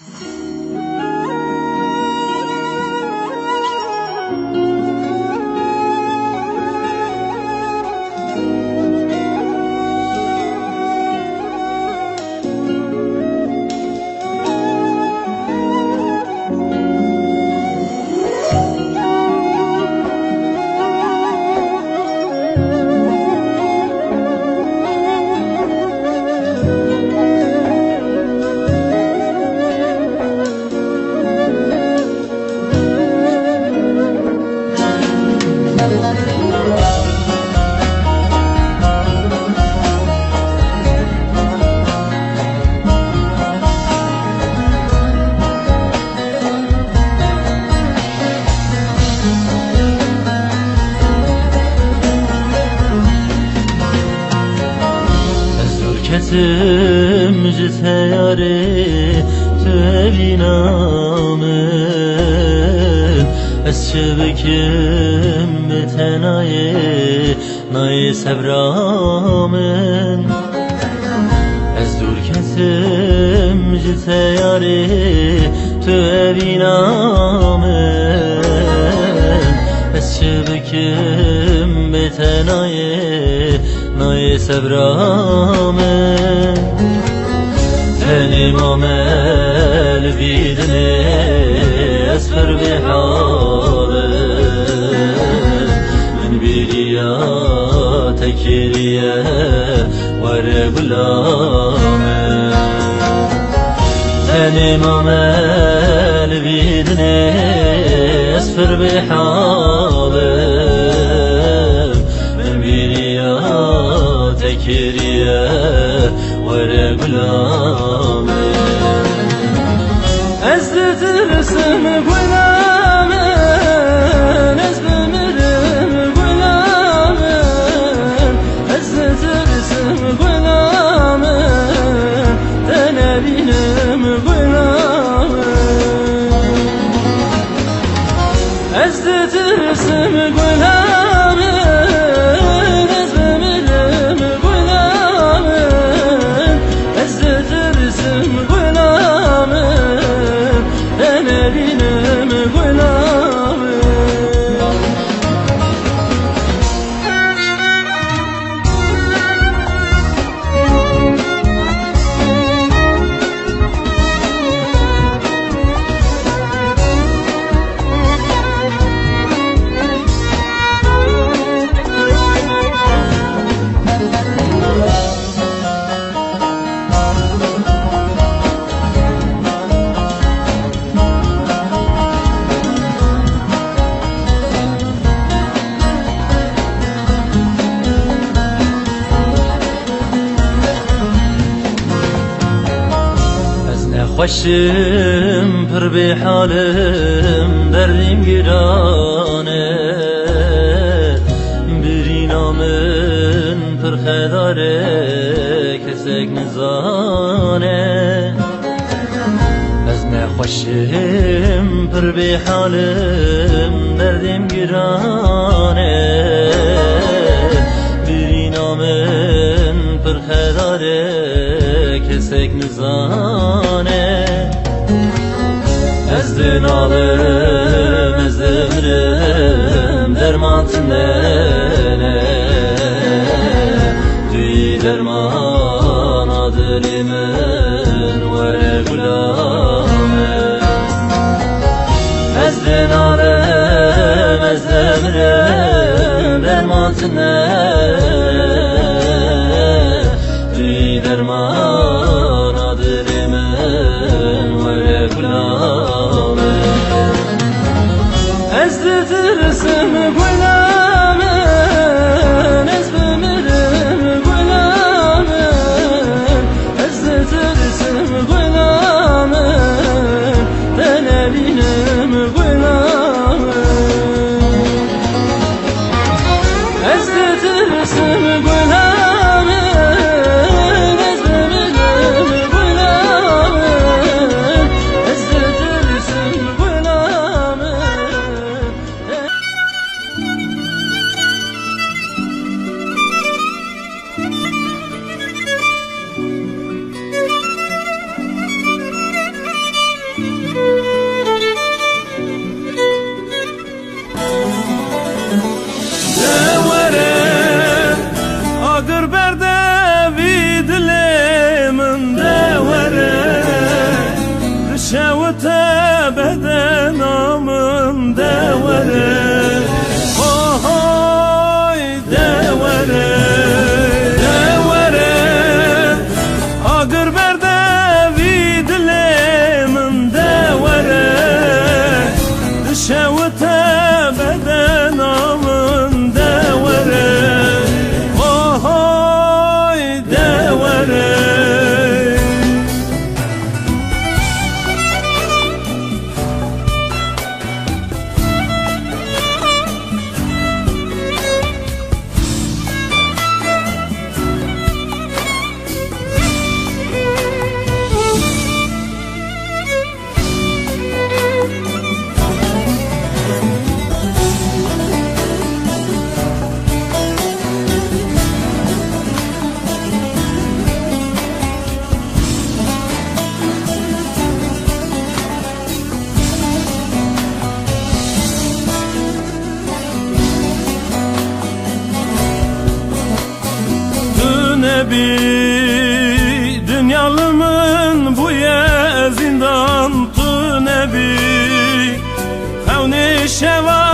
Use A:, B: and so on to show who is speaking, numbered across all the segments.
A: Thank you. Kesim نای نای سبرامن از دور کسم جتیاره تو بینامن. از چه بکم به تنای نای سبرامن تنی مامل بیدنه از فربحان biriya tekiriye vere gulamın Tenim amel bidni esfer bihalın Nexweşim pir bê halim derdim girane Birîna min pir xedare kesek nizane. Ez nexweşim pir bê halim derdim girane Birîna min pir xedare kesek nizane Ez din alım ez demirim derman tindene Düy derman adilimin vere gulamın Ez din alım ez demirim derman tindene Düy derman
B: 这是什么？gibi Dünyalımın bu ye zindan tu nebi Hevni şeva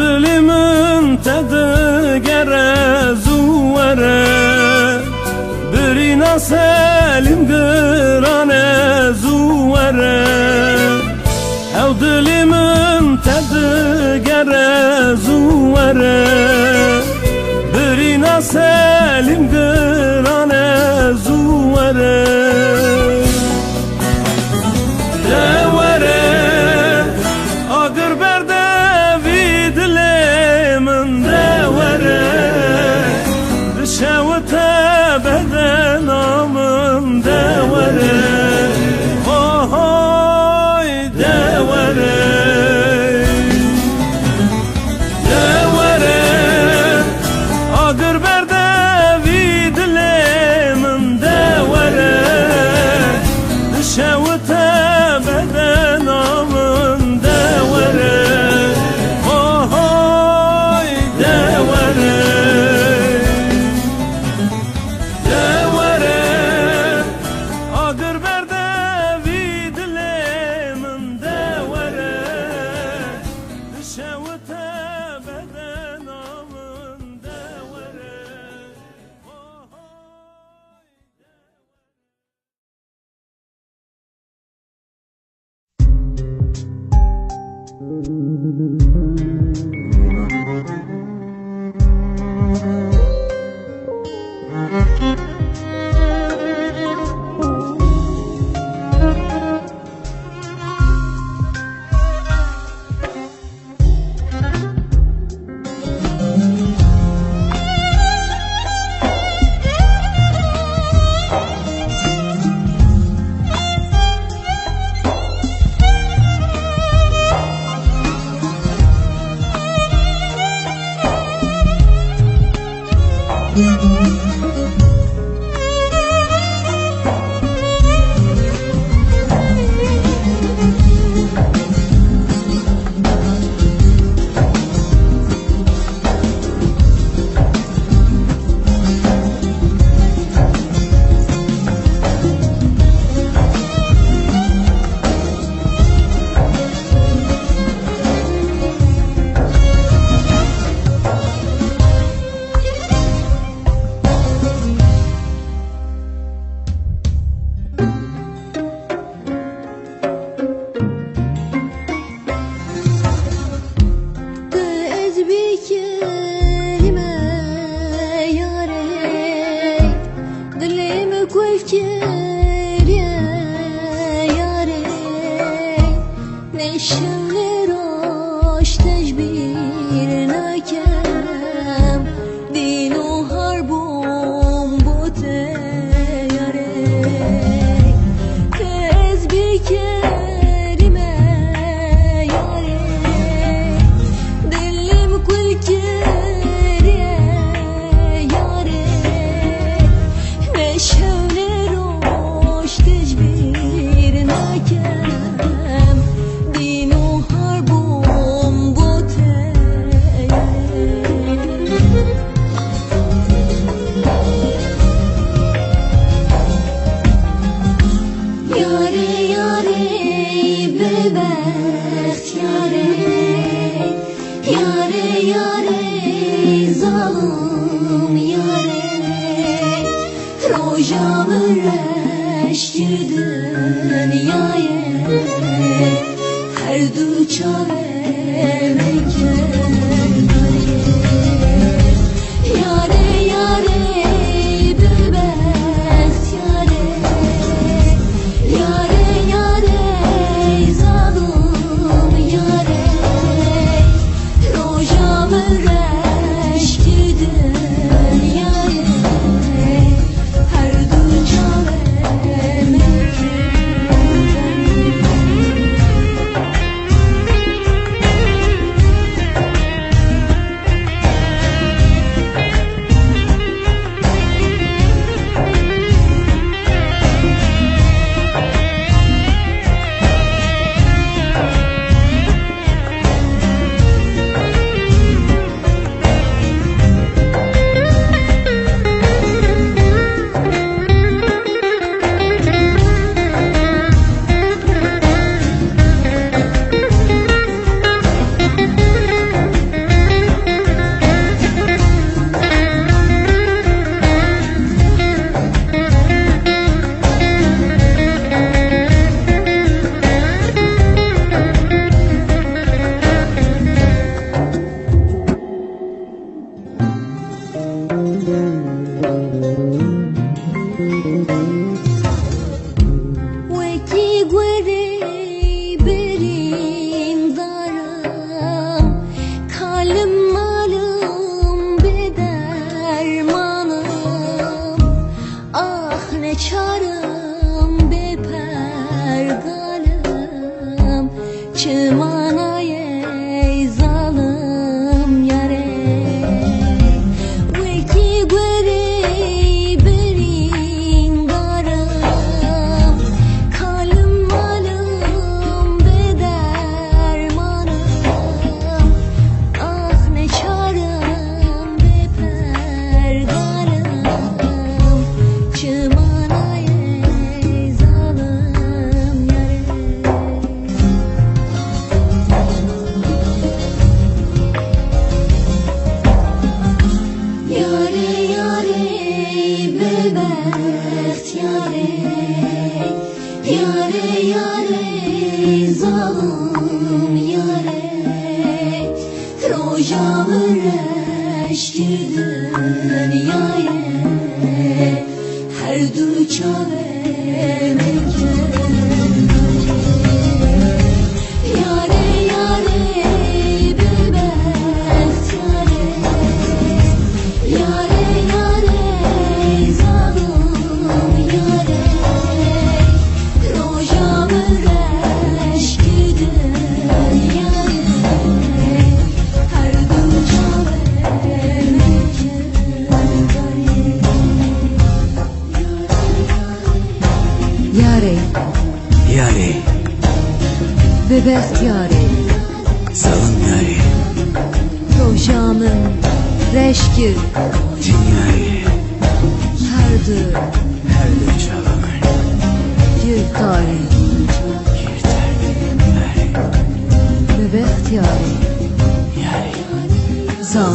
B: دل من تدگر زوره بری
C: نسه yağmur eşkü Her du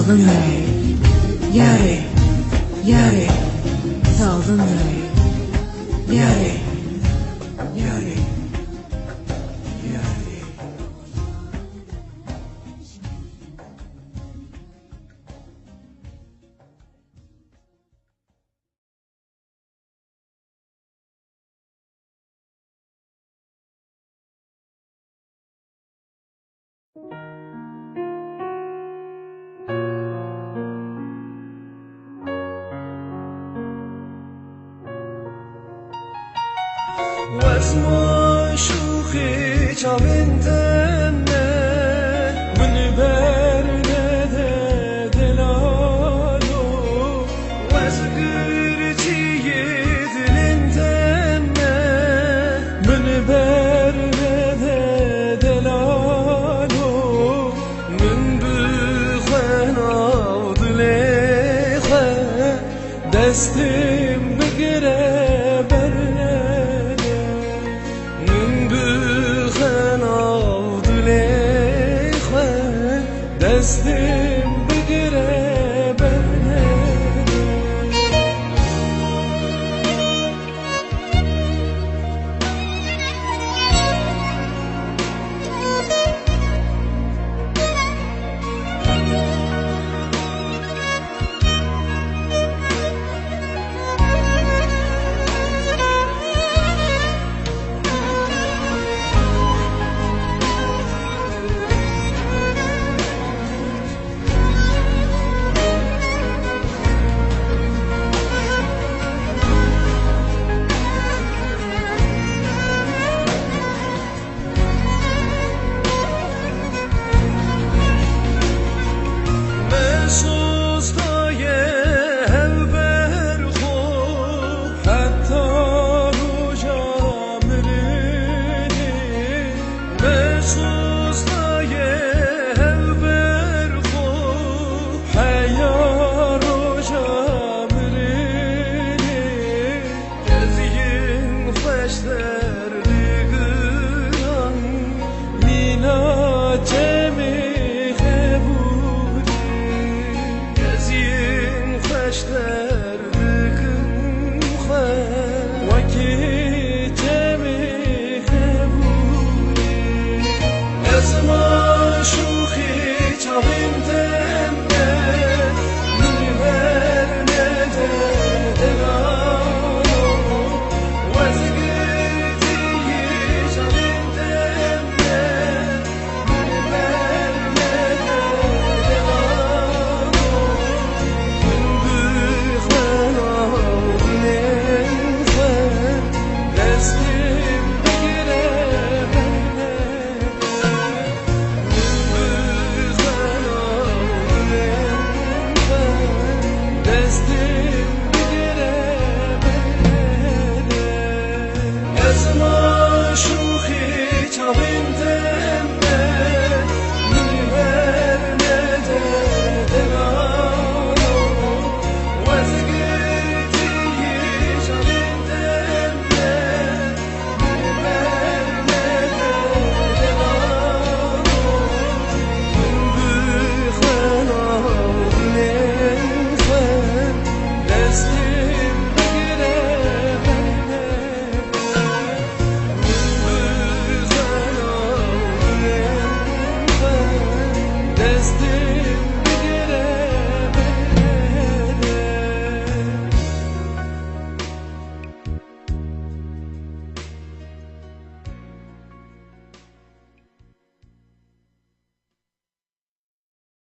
C: Over me. Yare. Yare.
A: از
B: ما شوخی چاوین